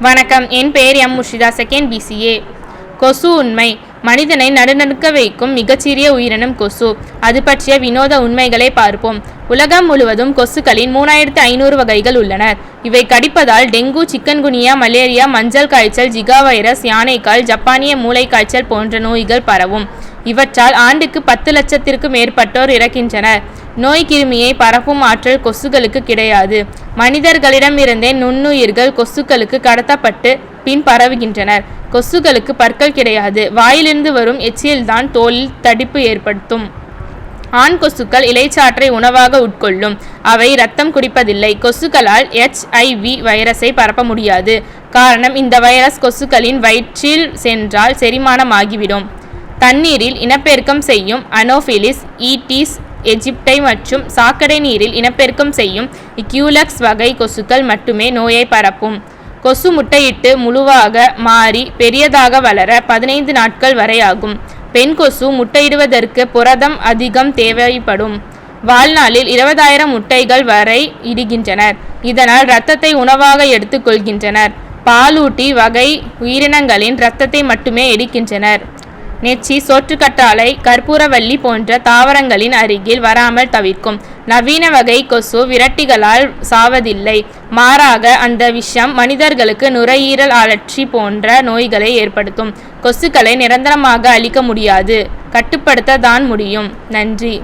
வணக்கம். என் பெயர் M. Mushida second PCA கொசு உண்மை. மனிதனை நடுநடுக்க வைக்கும் மிகச்சிறிய உயிரினம் கொசு. அது பற்றிய வினோத உண்மைகளை பார்ப்போம். உலகம் முழுவதும் கொசுக்களின் மூணாயிரத்து ஐநூறு வகைகள் உள்ளன. இவை கடிப்பதால் டெங்கு சிக்கன்குனியா மலேரியா மஞ்சள் காய்ச்சல் ஜிகா வைரஸ் யானைக்கால் ஜப்பானிய மூளை காய்ச்சல் போன்ற நோய்கள் பரவும். இவற்றால் ஆண்டுக்கு பத்து லட்சத்திற்கு மேற்பட்டோர் இறக்கின்றனர். நோய் கிருமியை பரப்பும் ஆற்றல் கொசுகளுக்கு கிடையாது. மனிதர்களிடமிருந்தே நுண்ணுயிர்கள் கொசுக்களுக்கு கடத்தப்பட்டு பின் பரவுகின்றனர். கொசுகளுக்கு பற்கள் கிடையாது. வாயிலிருந்து வரும் எச்சில்தான் தோலில் தடிப்பு ஏற்படுத்தும். ஆண் கொசுக்கள் இலைச்சாற்றை உணவாக உட்கொள்ளும். அவை ரத்தம் குடிப்பதில்லை. கொசுக்களால் எச்ஐவி வைரஸை பரப்ப முடியாது. காரணம் இந்த வைரஸ் கொசுக்களின் வயிற்றில் சென்றால் செரிமானமாகிவிடும். தண்ணீரில் இனப்பெருக்கம் செய்யும் அனோஃபிலிஸ் ஈட்டிஸ் எஜிப்டை மற்றும் சாக்கடை நீரில் இனப்பெருக்கம் செய்யும் இக்யூலக்ஸ் வகை கொசுக்கள் மட்டுமே நோயை பரப்பும். கொசு முட்டையிட்டு முழுவாக மாறி பெரியதாக வளர பதினைந்து நாட்கள் வரை ஆகும் பெண் கொசு முட்டையிடுவதற்கு புரதம் அதிகம் தேவைப்படும். வாழ்நாளில் இருபதாயிரம் முட்டைகள் வரை இடுகின்றனர். இதனால் இரத்தத்தை உணவாக எடுத்துக்கொள்கின்றனர். பாலூட்டி வகை உயிரினங்களின் இரத்தத்தை மட்டுமே எடுக்கின்றனர். நெச்சி சோற்றுக்கற்றாழை கற்பூரவள்ளி போன்ற தாவரங்களின் அருகில் வராமல் தவிர்க்கும் நவீன வகை கொசு விரட்டிகளால் சாவதில்லை. மாறாக அந்த விஷம் மனிதர்களுக்கு நுரையீரல் அழற்சி போன்ற நோய்களை ஏற்படுத்தும். கொசுக்களை நிரந்தரமாக அழிக்க முடியாது. கட்டுப்படுத்த தான் முடியும். நன்றி.